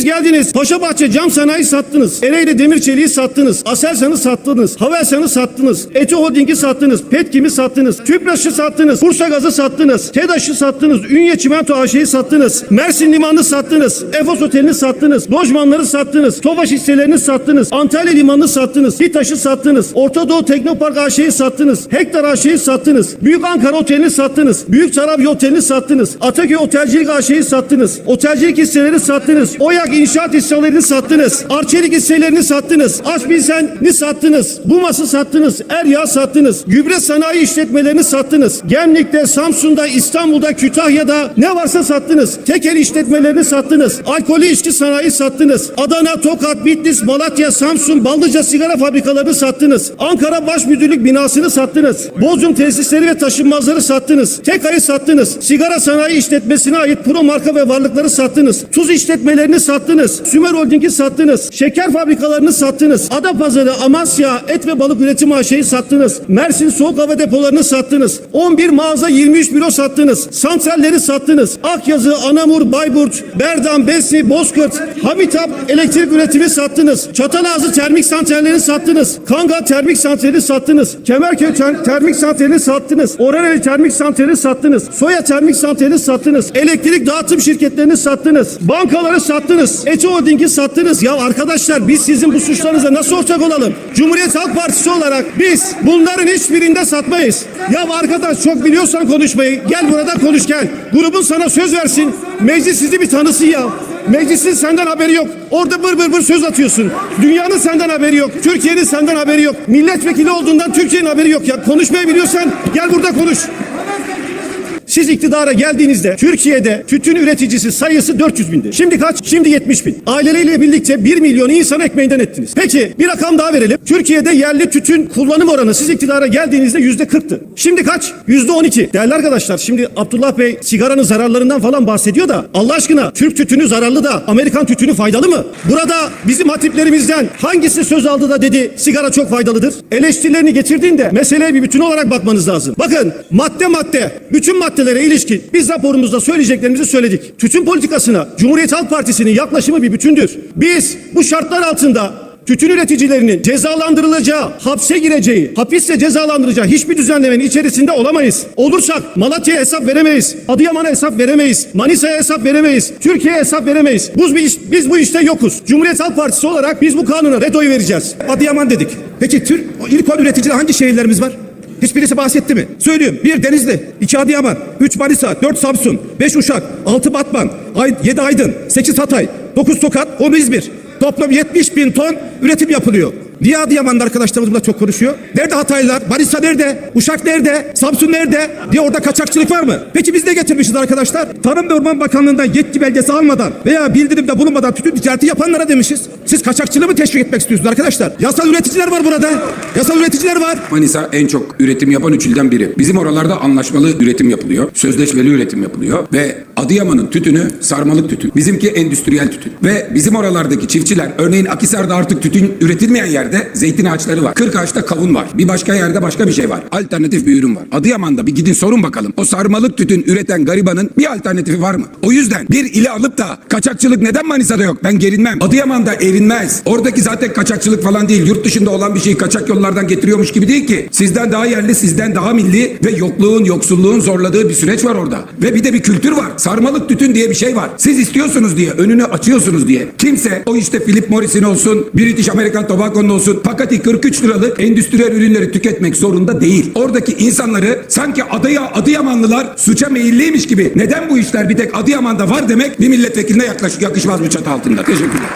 Siz geldiniz Paşabahçe cam sanayi sattınız. Ereğli demir çeliği sattınız. Aselsan'ı sattınız. Havelsan'ı sattınız. Eti Holding'i sattınız. Petkim'i sattınız. Tüpraş'ı sattınız. Bursa Gaz'ı sattınız. TEDAŞ'ı sattınız. Ünye Çimento AŞ'yi sattınız. Mersin Limanı'nı sattınız. Efos Oteli'ni sattınız. Lojmanları sattınız. Tofaş hisselerini sattınız. Antalya Limanı'nı sattınız. İTAŞ'ı sattınız. Orta Doğu Teknopark AŞ'yi sattınız. Hektar AŞ'yi sattınız. Büyük Ankara Oteli'ni sattınız. Büyük Tarabya Oteli'ni sattınız. Ataköy Otelcilik AŞ'yi sattınız. Otelcilik hisseleri sattınız. Oyak İnşaat hisselerini sattınız. Arçelik hisselerini sattınız. Aşbilsen'i sattınız. Bumas'ı sattınız. Erya sattınız. Gübre sanayi işletmelerini sattınız. Gemlik'te, Samsun'da, İstanbul'da, Kütahya'da ne varsa sattınız. Tekel işletmelerini sattınız. Alkolü içki sanayi sattınız. Adana, Tokat, Bitlis, Malatya, Samsun, Ballıca sigara fabrikalarını sattınız. Ankara Baş Müdürlük binasını sattınız. Bozum tesisleri ve taşınmazları sattınız. Tekayı sattınız. Sigara sanayi işletmesine ait pro marka ve varlıkları sattınız. Tuz işletmelerini sattınız. Sümer Holding'i sattınız. Şeker fabrikalarını sattınız. Adapazarı, Amasya, et ve balık üretim AŞ'yi sattınız. Mersin soğuk hava depolarını sattınız. 11 mağaza 23 büro sattınız. Santralleri sattınız. Akyazı, Anamur, Bayburt, Berdan, Besni, Bozkurt, Hamitap elektrik üretimi sattınız. Çatalazı termik santralleri sattınız. Kanga termik santrali sattınız. Kemerköy ter- termik santrali sattınız. Oraneli termik santrali sattınız. Soya termik santrali sattınız. Elektrik dağıtım şirketlerini sattınız. Bankaları sattınız. Eti Holding'i sattınız. Ya arkadaşlar biz sizin bu suçlarınıza nasıl ortak olalım? Cumhuriyet Halk Partisi olarak biz bunların hiçbirinde satmayız. Ya arkadaş çok biliyorsan konuşmayı gel burada konuş gel. Grubun sana söz versin. Meclis sizi bir tanısın ya. Meclisin senden haberi yok. Orada bır bır bır söz atıyorsun. Dünyanın senden haberi yok. Türkiye'nin senden haberi yok. Milletvekili olduğundan Türkiye'nin haberi yok ya. Konuşmayı biliyorsan gel burada konuş. Siz iktidara geldiğinizde Türkiye'de tütün üreticisi sayısı 400 bindi. Şimdi kaç? Şimdi 70 bin. Aileleriyle birlikte 1 milyon insan ekmeğinden ettiniz. Peki bir rakam daha verelim. Türkiye'de yerli tütün kullanım oranı siz iktidara geldiğinizde yüzde 40'tı. Şimdi kaç? Yüzde 12. Değerli arkadaşlar şimdi Abdullah Bey sigaranın zararlarından falan bahsediyor da Allah aşkına Türk tütünü zararlı da Amerikan tütünü faydalı mı? Burada bizim hatiplerimizden hangisi söz aldı da dedi sigara çok faydalıdır? Eleştirilerini getirdiğinde meseleye bir bütün olarak bakmanız lazım. Bakın madde madde bütün maddelere ilişkin biz raporumuzda söyleyeceklerimizi söyledik. Tütün politikasına Cumhuriyet Halk Partisi'nin yaklaşımı bir bütündür. Biz bu şartlar altında tütün üreticilerinin cezalandırılacağı, hapse gireceği, hapisle cezalandıracağı hiçbir düzenlemenin içerisinde olamayız. Olursak Malatya'ya hesap veremeyiz. Adıyaman'a hesap veremeyiz. Manisa'ya hesap veremeyiz. Türkiye'ye hesap veremeyiz. Biz, biz, biz bu işte yokuz. Cumhuriyet Halk Partisi olarak biz bu kanuna vetoyu vereceğiz. Adıyaman dedik. Peki tür, ilk üreticide hangi şehirlerimiz var? Hiçbirisi bahsetti mi? Söylüyorum. Bir Denizli, iki Adıyaman, üç Manisa, dört Samsun, beş Uşak, altı Batman, yedi Aydın, sekiz Hatay, dokuz Tokat, on İzmir. Toplam 70 bin ton üretim yapılıyor. Niye Adıyamanlı arkadaşlarımız burada çok konuşuyor? Nerede Hataylılar? Manisa nerede? Uşak nerede? Samsun nerede? Diye orada kaçakçılık var mı? Peki biz ne getirmişiz arkadaşlar? Tarım ve Orman Bakanlığı'ndan yetki belgesi almadan veya bildirimde bulunmadan tütün ticareti yapanlara demişiz. Siz kaçakçılığı mı teşvik etmek istiyorsunuz arkadaşlar? Yasal üreticiler var burada. Yasal üreticiler var. Manisa en çok üretim yapan üç ilden biri. Bizim oralarda anlaşmalı üretim yapılıyor. Sözleşmeli üretim yapılıyor. Ve Adıyaman'ın tütünü sarmalık tütün. Bizimki endüstriyel tütün. Ve bizim oralardaki çiftçiler örneğin Akisar'da artık tütün üretilmeyen yerde zeytin ağaçları var. Kırk ağaçta kavun var. Bir başka yerde başka bir şey var. Alternatif bir ürün var. Adıyaman'da bir gidin sorun bakalım. O sarmalık tütün üreten garibanın bir alternatifi var mı? O yüzden bir ili alıp da kaçakçılık neden Manisa'da yok? Ben gerinmem. Adıyaman'da erinmez. Oradaki zaten kaçakçılık falan değil. Yurt dışında olan bir şeyi kaçak yollardan getiriyormuş gibi değil ki. Sizden daha yerli, sizden daha milli ve yokluğun, yoksulluğun zorladığı bir süreç var orada. Ve bir de bir kültür var. Sarmalık tütün diye bir şey var. Siz istiyorsunuz diye, önünü açıyorsunuz diye. Kimse o işte Philip Morris'in olsun, British American Tobacco'nun olsun, paketi 43 liralık endüstriyel ürünleri tüketmek zorunda değil. Oradaki insanları sanki adaya Adıyamanlılar suça meyilliymiş gibi neden bu işler bir tek Adıyaman'da var demek bir milletvekiline yaklaş, yakışmaz bu çatı altında. Teşekkürler.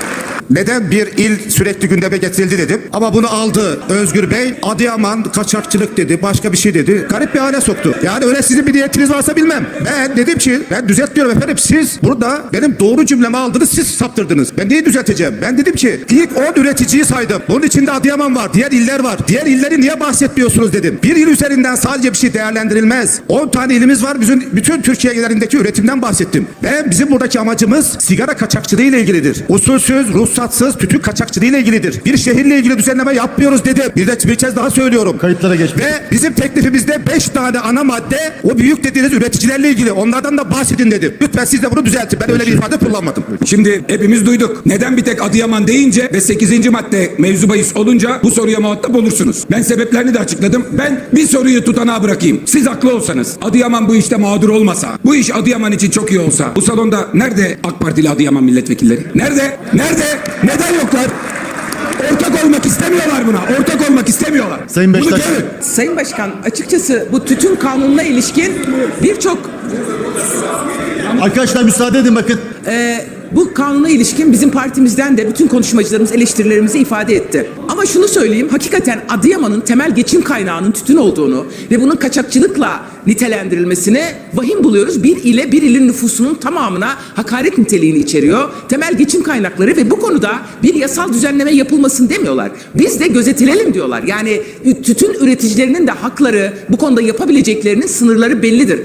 Neden bir il sürekli gündeme getirildi dedim. Ama bunu aldı Özgür Bey. Adıyaman kaçakçılık dedi. Başka bir şey dedi. Garip bir hale soktu. Yani öyle sizin bir niyetiniz varsa bilmem. Ben dedim ki ben düzeltmiyorum efendim. Siz burada benim doğru cümlemi aldınız. Siz saptırdınız. Ben neyi düzelteceğim? Ben dedim ki ilk 10 üreticiyi saydım. Bunun içinde Adıyaman var. Diğer iller var. Diğer illeri niye bahsetmiyorsunuz dedim. Bir il üzerinden sadece bir şey değerlendirilmez. 10 tane ilimiz var. Bütün, bütün Türkiye illerindeki üretimden bahsettim. Ben bizim buradaki amacımız sigara kaçakçılığı ile ilgilidir. Usulsüz, ruhsuz ruhsatsız tütün kaçakçılığı ile ilgilidir. Bir şehirle ilgili düzenleme yapmıyoruz dedim. Bir de bir kez daha söylüyorum. Kayıtlara geçmiş. Ve bizim teklifimizde 5 tane ana madde o büyük dediğiniz üreticilerle ilgili. Onlardan da bahsedin dedim. Lütfen siz de bunu düzeltin. Ben öyle bir ifade kullanmadım. Şimdi hepimiz duyduk. Neden bir tek Adıyaman deyince ve 8. madde mevzu bahis olunca bu soruya muhatap olursunuz. Ben sebeplerini de açıkladım. Ben bir soruyu tutanağa bırakayım. Siz haklı olsanız, Adıyaman bu işte mağdur olmasa, bu iş Adıyaman için çok iyi olsa, bu salonda nerede AK Partili Adıyaman milletvekilleri? Nerede? Nerede? Neden yoklar? Ortak olmak istemiyorlar buna. Ortak olmak istemiyorlar. Sayın Beşiktaş-. Sayın Başkan açıkçası bu tütün kanununa ilişkin birçok Arkadaşlar müsaade edin bakın. e, bu kanuna ilişkin bizim partimizden de bütün konuşmacılarımız eleştirilerimizi ifade etti. Ama şunu söyleyeyim hakikaten Adıyaman'ın temel geçim kaynağının tütün olduğunu ve bunun kaçakçılıkla nitelendirilmesini vahim buluyoruz. Bir ile bir ilin nüfusunun tamamına hakaret niteliğini içeriyor. Temel geçim kaynakları ve bu konuda bir yasal düzenleme yapılmasın demiyorlar. Biz de gözetilelim diyorlar. Yani tütün üreticilerinin de hakları bu konuda yapabileceklerinin sınırları bellidir.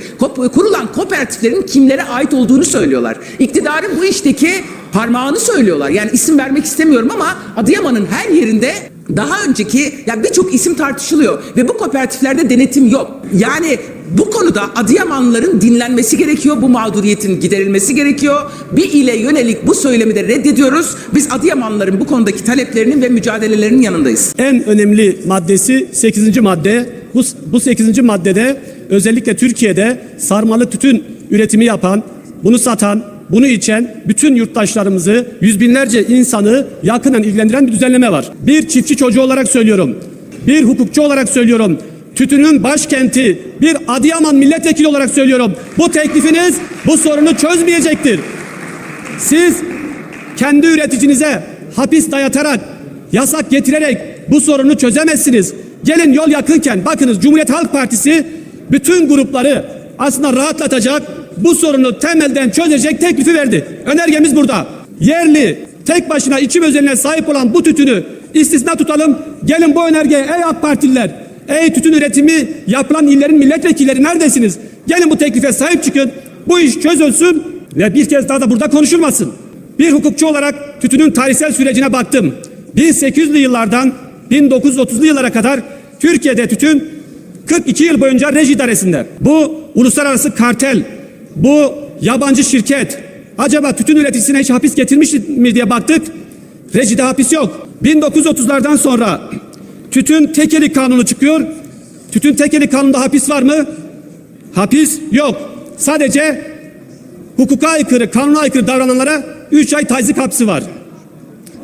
Kurulan kooperatiflerin kimlere ait olduğunu söylüyorlar. İktidarın bu işteki parmağını söylüyorlar. Yani isim vermek istemiyorum ama Adıyaman'ın her yerinde daha önceki ya birçok isim tartışılıyor ve bu kooperatiflerde denetim yok. Yani bu konuda Adıyamanlıların dinlenmesi gerekiyor. Bu mağduriyetin giderilmesi gerekiyor. Bir ile yönelik bu söylemi de reddediyoruz. Biz Adıyamanlıların bu konudaki taleplerinin ve mücadelelerinin yanındayız. En önemli maddesi 8. madde. Bu, bu 8. maddede özellikle Türkiye'de sarmalı tütün üretimi yapan, bunu satan, bunu içen bütün yurttaşlarımızı, yüz binlerce insanı yakından ilgilendiren bir düzenleme var. Bir çiftçi çocuğu olarak söylüyorum. Bir hukukçu olarak söylüyorum. Tütünün başkenti bir Adıyaman milletvekili olarak söylüyorum. Bu teklifiniz bu sorunu çözmeyecektir. Siz kendi üreticinize hapis dayatarak, yasak getirerek bu sorunu çözemezsiniz. Gelin yol yakınken bakınız Cumhuriyet Halk Partisi bütün grupları aslında rahatlatacak, bu sorunu temelden çözecek teklifi verdi. Önergemiz burada. Yerli, tek başına içim özeline sahip olan bu tütünü istisna tutalım. Gelin bu önergeye ey AK Partililer, ey tütün üretimi yapılan illerin milletvekilleri neredesiniz? Gelin bu teklife sahip çıkın. Bu iş çözülsün ve bir kez daha da burada konuşulmasın. Bir hukukçu olarak tütünün tarihsel sürecine baktım. 1800'lü yıllardan 1930'lu yıllara kadar Türkiye'de tütün 42 yıl boyunca reji idaresinde. Bu uluslararası kartel, bu yabancı şirket. Acaba tütün üreticisine hiç hapis getirmiş mi diye baktık. Rejide hapis yok. 1930'lardan sonra tütün tekeli kanunu çıkıyor. Tütün tekeli kanunda hapis var mı? Hapis yok. Sadece hukuka aykırı, kanuna aykırı davrananlara 3 ay tazik hapsi var.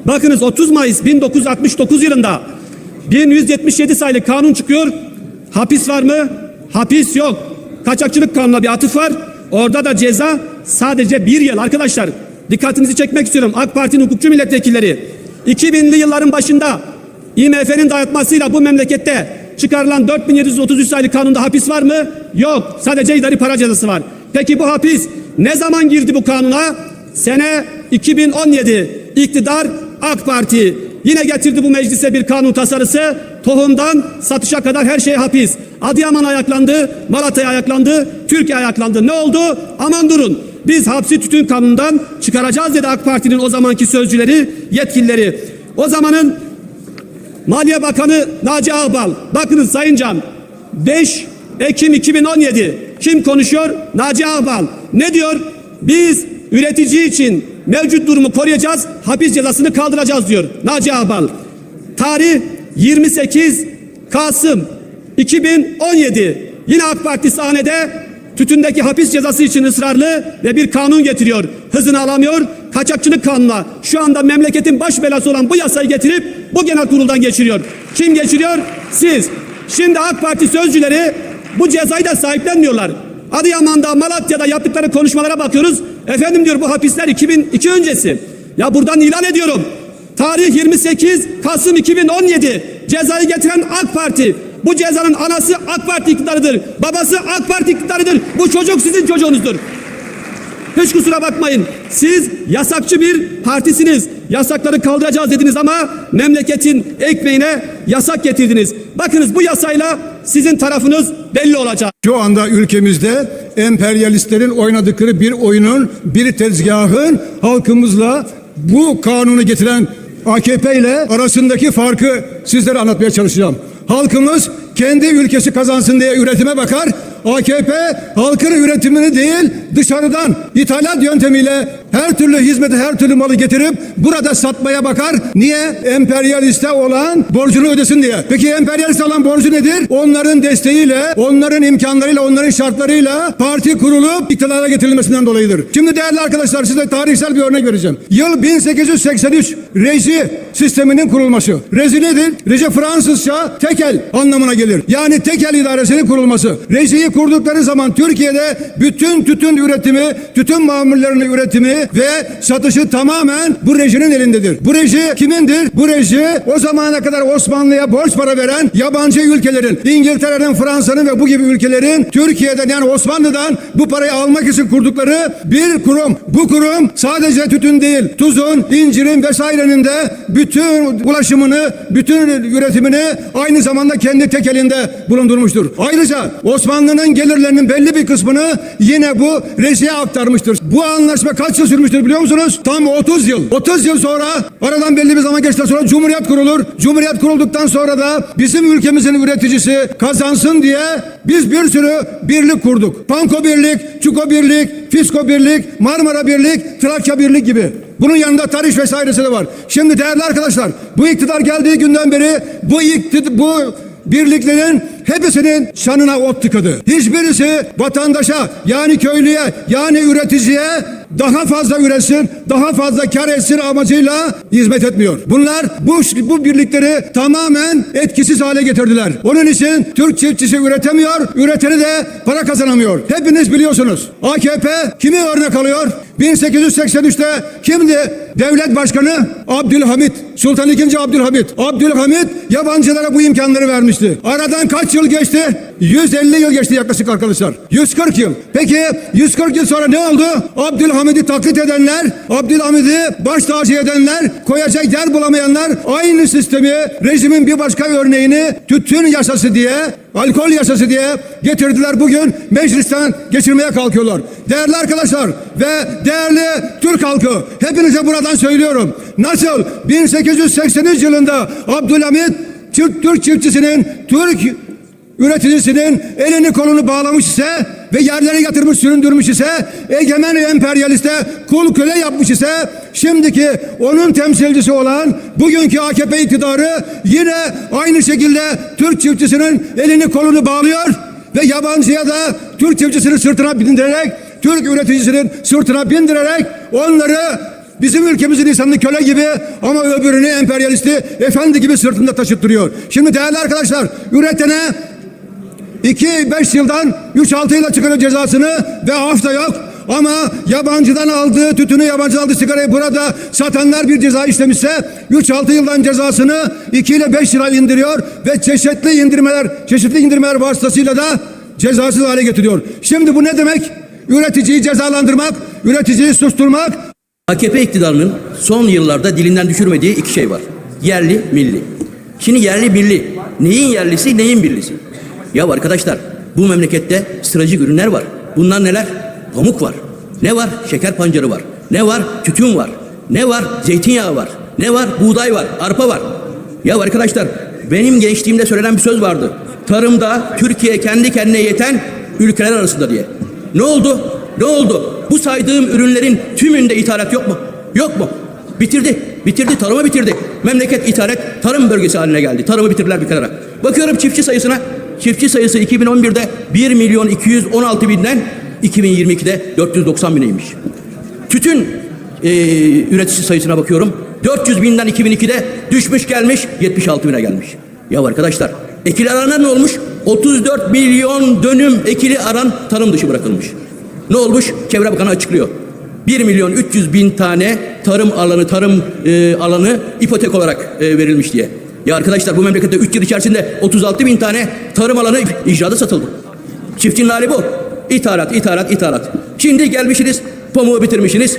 Bakınız 30 Mayıs 1969 yılında 1177 sayılı kanun çıkıyor. Hapis var mı? Hapis yok. Kaçakçılık kanununa bir atıf var. Orada da ceza sadece bir yıl arkadaşlar. Dikkatinizi çekmek istiyorum. AK Parti'nin hukukçu milletvekilleri 2000'li yılların başında IMF'nin dayatmasıyla bu memlekette çıkarılan 4733 sayılı kanunda hapis var mı? Yok. Sadece idari para cezası var. Peki bu hapis ne zaman girdi bu kanuna? Sene 2017. İktidar AK Parti yine getirdi bu meclise bir kanun tasarısı. Tohumdan satışa kadar her şey hapis. Adıyaman ayaklandı, Malatya ayaklandı, Türkiye ayaklandı. Ne oldu? Aman durun. Biz hapsi tütün kanundan çıkaracağız dedi AK Parti'nin o zamanki sözcüleri, yetkilileri. O zamanın Maliye Bakanı Naci Ağbal. Bakınız Sayın Can. 5 Ekim 2017. Kim konuşuyor? Naci Ağbal. Ne diyor? Biz üretici için mevcut durumu koruyacağız, hapis cezasını kaldıracağız diyor Naci Ağbal. Tarih 28 Kasım 2017. Yine AK Parti sahnede tütündeki hapis cezası için ısrarlı ve bir kanun getiriyor. Hızını alamıyor. Kaçakçılık kanununa şu anda memleketin baş belası olan bu yasayı getirip bu genel kuruldan geçiriyor. Kim geçiriyor? Siz. Şimdi AK Parti sözcüleri bu cezayı da sahiplenmiyorlar. Adıyaman'da, Malatya'da yaptıkları konuşmalara bakıyoruz. Efendim diyor bu hapisler 2002 öncesi. Ya buradan ilan ediyorum. Tarih 28 Kasım 2017. Cezayı getiren AK Parti. Bu cezanın anası AK Parti iktidarıdır. Babası AK Parti iktidarıdır. Bu çocuk sizin çocuğunuzdur. Hiç kusura bakmayın. Siz yasakçı bir partisiniz. Yasakları kaldıracağız dediniz ama memleketin ekmeğine yasak getirdiniz. Bakınız bu yasayla sizin tarafınız belli olacak. Şu anda ülkemizde emperyalistlerin oynadıkları bir oyunun, bir tezgahın halkımızla bu kanunu getiren AKP ile arasındaki farkı sizlere anlatmaya çalışacağım. Halkımız kendi ülkesi kazansın diye üretime bakar. AKP halkın üretimini değil dışarıdan ithalat yöntemiyle her türlü hizmeti her türlü malı getirip burada satmaya bakar. Niye? Emperyaliste olan borcunu ödesin diye. Peki emperyalist olan borcu nedir? Onların desteğiyle, onların imkanlarıyla, onların şartlarıyla parti kurulup iktidara getirilmesinden dolayıdır. Şimdi değerli arkadaşlar size tarihsel bir örnek vereceğim. Yıl 1883 reji sisteminin kurulması. Reji nedir? Reji Fransızca tekel anlamına gelir. Yani tekel idaresinin kurulması. Rejiyi kurdukları zaman Türkiye'de bütün tütün üretimi, tütün mamullerinin üretimi ve satışı tamamen bu rejinin elindedir. Bu reji kimindir? Bu reji o zamana kadar Osmanlı'ya borç para veren yabancı ülkelerin, İngiltere'nin, Fransa'nın ve bu gibi ülkelerin Türkiye'den yani Osmanlı'dan bu parayı almak için kurdukları bir kurum. Bu kurum sadece tütün değil, tuzun, incirin vesairenin de bütün ulaşımını, bütün üretimini aynı zamanda kendi tek elinde bulundurmuştur. Ayrıca Osmanlı'nın gelirlerinin belli bir kısmını yine bu rejiye aktarmıştır. Bu anlaşma kaç yıl sürmüştür biliyor musunuz? Tam 30 yıl. 30 yıl sonra aradan belli bir zaman geçtikten sonra Cumhuriyet kurulur. Cumhuriyet kurulduktan sonra da bizim ülkemizin üreticisi kazansın diye biz bir sürü birlik kurduk. Panko Birlik, Çuko Birlik, Fisko Birlik, Marmara Birlik, Trakya Birlik gibi. Bunun yanında tarih vesairesi de var. Şimdi değerli arkadaşlar bu iktidar geldiği günden beri bu iktidar, bu birliklerin hepsinin şanına ot tıkadı. Hiçbirisi vatandaşa yani köylüye yani üreticiye daha fazla üretsin, daha fazla kar etsin amacıyla hizmet etmiyor. Bunlar bu, bu birlikleri tamamen etkisiz hale getirdiler. Onun için Türk çiftçisi üretemiyor, üreteni de para kazanamıyor. Hepiniz biliyorsunuz. AKP kimi örnek alıyor? 1883'te kimdi devlet başkanı? Abdülhamit. Sultan II. Abdülhamit. Abdülhamit yabancılara bu imkanları vermişti. Aradan kaç yıl geçti? 150 yıl geçti yaklaşık arkadaşlar. 140 yıl. Peki 140 yıl sonra ne oldu? Abdülhamid'i taklit edenler, Abdülhamid'i baş tacı edenler, koyacak yer bulamayanlar aynı sistemi rejimin bir başka örneğini tütün yasası diye, alkol yasası diye getirdiler bugün meclisten geçirmeye kalkıyorlar. Değerli arkadaşlar ve değerli Türk halkı hepinize buradan söylüyorum. Nasıl 1883 yılında Abdülhamid Türk, Türk çiftçisinin, Türk üreticisinin elini kolunu bağlamış ise ve yerlere yatırmış süründürmüş ise egemen emperyaliste kul köle yapmış ise şimdiki onun temsilcisi olan bugünkü AKP iktidarı yine aynı şekilde Türk çiftçisinin elini kolunu bağlıyor ve yabancıya da Türk çiftçisinin sırtına bindirerek Türk üreticisinin sırtına bindirerek onları Bizim ülkemizin insanını köle gibi ama öbürünü emperyalisti efendi gibi sırtında taşıttırıyor. Şimdi değerli arkadaşlar üretene 2-5 yıldan 3-6 yıla çıkarıyor cezasını ve af da yok. Ama yabancıdan aldığı tütünü yabancıdan aldığı sigarayı burada satanlar bir ceza işlemişse 3-6 yıldan cezasını 2 ile 5 yıla indiriyor ve çeşitli indirmeler çeşitli indirmeler vasıtasıyla da cezasız hale getiriyor. Şimdi bu ne demek? Üreticiyi cezalandırmak, üreticiyi susturmak, AKP iktidarının son yıllarda dilinden düşürmediği iki şey var. Yerli, milli. Şimdi yerli, milli. Neyin yerlisi, neyin millisi? Ya arkadaşlar bu memlekette stratejik ürünler var. Bunlar neler? Pamuk var. Ne var? Şeker pancarı var. Ne var? Tütün var. Ne var? Zeytinyağı var. Ne var? Buğday var. Arpa var. Ya arkadaşlar benim gençliğimde söylenen bir söz vardı. Tarımda Türkiye kendi kendine yeten ülkeler arasında diye. Ne oldu? Ne oldu? Bu saydığım ürünlerin tümünde ithalat yok mu? Yok mu? Bitirdi. Bitirdi. Tarımı bitirdi. Memleket ithalat tarım bölgesi haline geldi. Tarımı bitirdiler bir kenara. Bakıyorum çiftçi sayısına. Çiftçi sayısı 2011'de 1 milyon 216 binden 2022'de 490 bineymiş. Tütün e, üretici sayısına bakıyorum. 400 binden 2002'de düşmüş gelmiş 76 bine gelmiş. Ya arkadaşlar ekili aranlar ne olmuş? 34 milyon dönüm ekili aran tarım dışı bırakılmış. Ne olmuş? Çevre Bakanı açıklıyor. 1 milyon 300 bin tane tarım alanı, tarım e, alanı ipotek olarak e, verilmiş diye. Ya arkadaşlar bu memlekette 3 yıl içerisinde 36 bin tane tarım alanı icrada satıldı. Çiftçinin hali bu. İthalat, ithalat, ithalat. Şimdi gelmişsiniz, pamuğu bitirmişsiniz,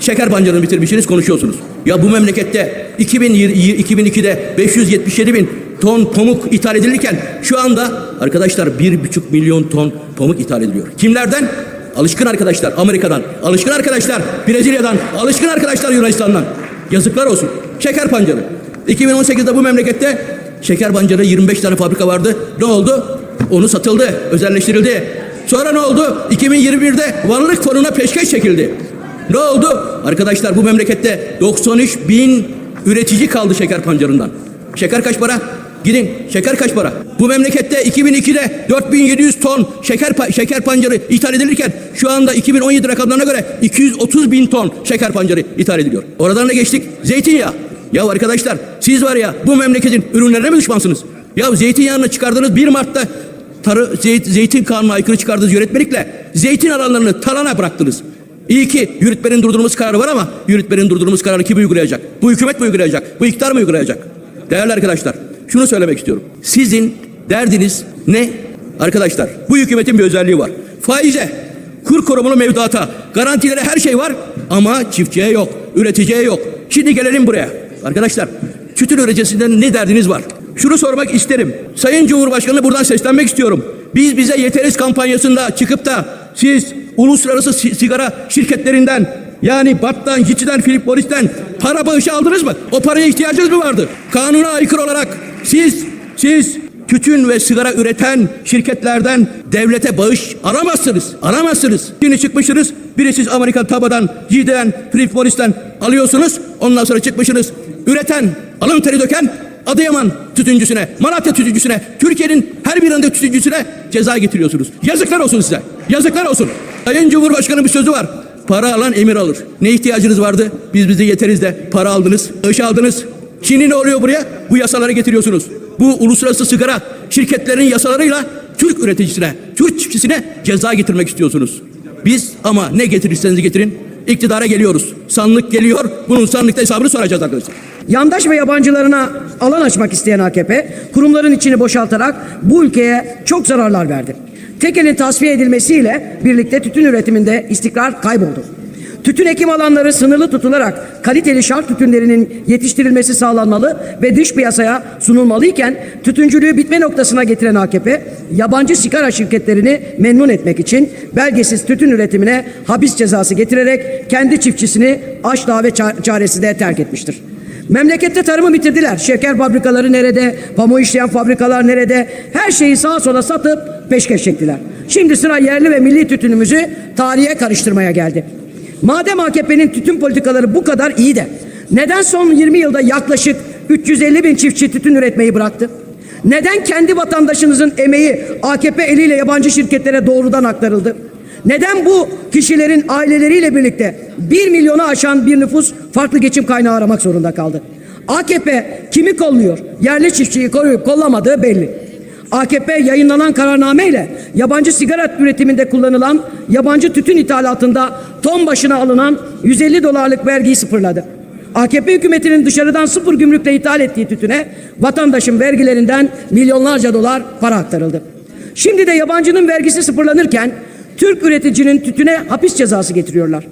şeker pancarını bitirmişsiniz, konuşuyorsunuz. Ya bu memlekette 2002'de 577 bin ton pamuk ithal edilirken şu anda arkadaşlar 1,5 milyon ton pamuk ithal ediliyor. Kimlerden? Alışkın arkadaşlar Amerika'dan. Alışkın arkadaşlar Brezilya'dan. Alışkın arkadaşlar Yunanistan'dan. Yazıklar olsun. Şeker pancarı. 2018'de bu memlekette şeker pancarı 25 tane fabrika vardı. Ne oldu? Onu satıldı, özelleştirildi. Sonra ne oldu? 2021'de varlık fonuna peşkeş çekildi. Ne oldu? Arkadaşlar bu memlekette 93 bin üretici kaldı şeker pancarından. Şeker kaç para? Gidin şeker kaç para? Bu memlekette 2002'de 4700 ton şeker pa- şeker pancarı ithal edilirken şu anda 2017 rakamlarına göre 230 bin ton şeker pancarı ithal ediliyor. Oradan da geçtik zeytinyağı. Ya arkadaşlar siz var ya bu memleketin ürünlerine mi düşmansınız? Ya zeytinyağını çıkardığınız 1 Mart'ta tarı, zeyt, zeytin kanuna aykırı çıkardığınız yönetmelikle zeytin alanlarını talana bıraktınız. İyi ki yürütmenin durdurulması kararı var ama yürütmenin durdurulması kararı kim uygulayacak? Bu hükümet mi uygulayacak? Bu iktidar mı uygulayacak? Değerli arkadaşlar şunu söylemek istiyorum. Sizin derdiniz ne? Arkadaşlar bu hükümetin bir özelliği var. Faize, kur korumulu mevduata, garantilere her şey var ama çiftçiye yok, üreticiye yok. Şimdi gelelim buraya. Arkadaşlar tütün üreticisinden ne derdiniz var? Şunu sormak isterim. Sayın Cumhurbaşkanı buradan seslenmek istiyorum. Biz bize yeteriz kampanyasında çıkıp da siz uluslararası si- sigara şirketlerinden yani Bat'tan, Gici'den, Philip Morris'ten para bağışı aldınız mı? O paraya ihtiyacınız mı vardı? Kanuna aykırı olarak siz, siz tütün ve sigara üreten şirketlerden devlete bağış alamazsınız. Alamazsınız. Şimdi çıkmışsınız. Biri siz Amerikan Taba'dan, Philip Morris'ten alıyorsunuz. Ondan sonra çıkmışsınız. Üreten, alın teri döken Adıyaman tütüncüsüne, Malatya tütüncüsüne, Türkiye'nin her bir yanında tütüncüsüne ceza getiriyorsunuz. Yazıklar olsun size. Yazıklar olsun. Sayın Cumhurbaşkanı bir sözü var. Para alan emir alır. Ne ihtiyacınız vardı? Biz bize yeteriz de para aldınız, iş aldınız. Şimdi ne oluyor buraya? Bu yasaları getiriyorsunuz. Bu uluslararası sigara şirketlerin yasalarıyla Türk üreticisine, Türk çiftçisine ceza getirmek istiyorsunuz. Biz ama ne getirirseniz getirin iktidara geliyoruz. Sandık geliyor. Bunun sandıkta hesabını soracağız arkadaşlar. Yandaş ve yabancılarına alan açmak isteyen AKP, kurumların içini boşaltarak bu ülkeye çok zararlar verdi. Tekel'in tasfiye edilmesiyle birlikte tütün üretiminde istikrar kayboldu. Tütün ekim alanları sınırlı tutularak kaliteli şark tütünlerinin yetiştirilmesi sağlanmalı ve dış piyasaya sunulmalıyken tütüncülüğü bitme noktasına getiren AKP, yabancı sigara şirketlerini memnun etmek için belgesiz tütün üretimine hapis cezası getirerek kendi çiftçisini açlığa ve ça- çaresizliğe terk etmiştir. Memlekette tarımı bitirdiler. Şeker fabrikaları nerede? Pamuğu işleyen fabrikalar nerede? Her şeyi sağa sola satıp peşkeş çektiler. Şimdi sıra yerli ve milli tütünümüzü tarihe karıştırmaya geldi. Madem AKP'nin tütün politikaları bu kadar iyi de neden son 20 yılda yaklaşık 350 bin çiftçi tütün üretmeyi bıraktı? Neden kendi vatandaşınızın emeği AKP eliyle yabancı şirketlere doğrudan aktarıldı? Neden bu kişilerin aileleriyle birlikte 1 milyonu aşan bir nüfus farklı geçim kaynağı aramak zorunda kaldı? AKP kimi kolluyor? Yerli çiftçiyi koruyup kollamadığı belli. AKP yayınlanan kararnameyle yabancı sigara üretiminde kullanılan yabancı tütün ithalatında ton başına alınan 150 dolarlık vergiyi sıfırladı. AKP hükümetinin dışarıdan sıfır gümrükle ithal ettiği tütüne vatandaşın vergilerinden milyonlarca dolar para aktarıldı. Şimdi de yabancının vergisi sıfırlanırken Türk üreticinin tütüne hapis cezası getiriyorlar.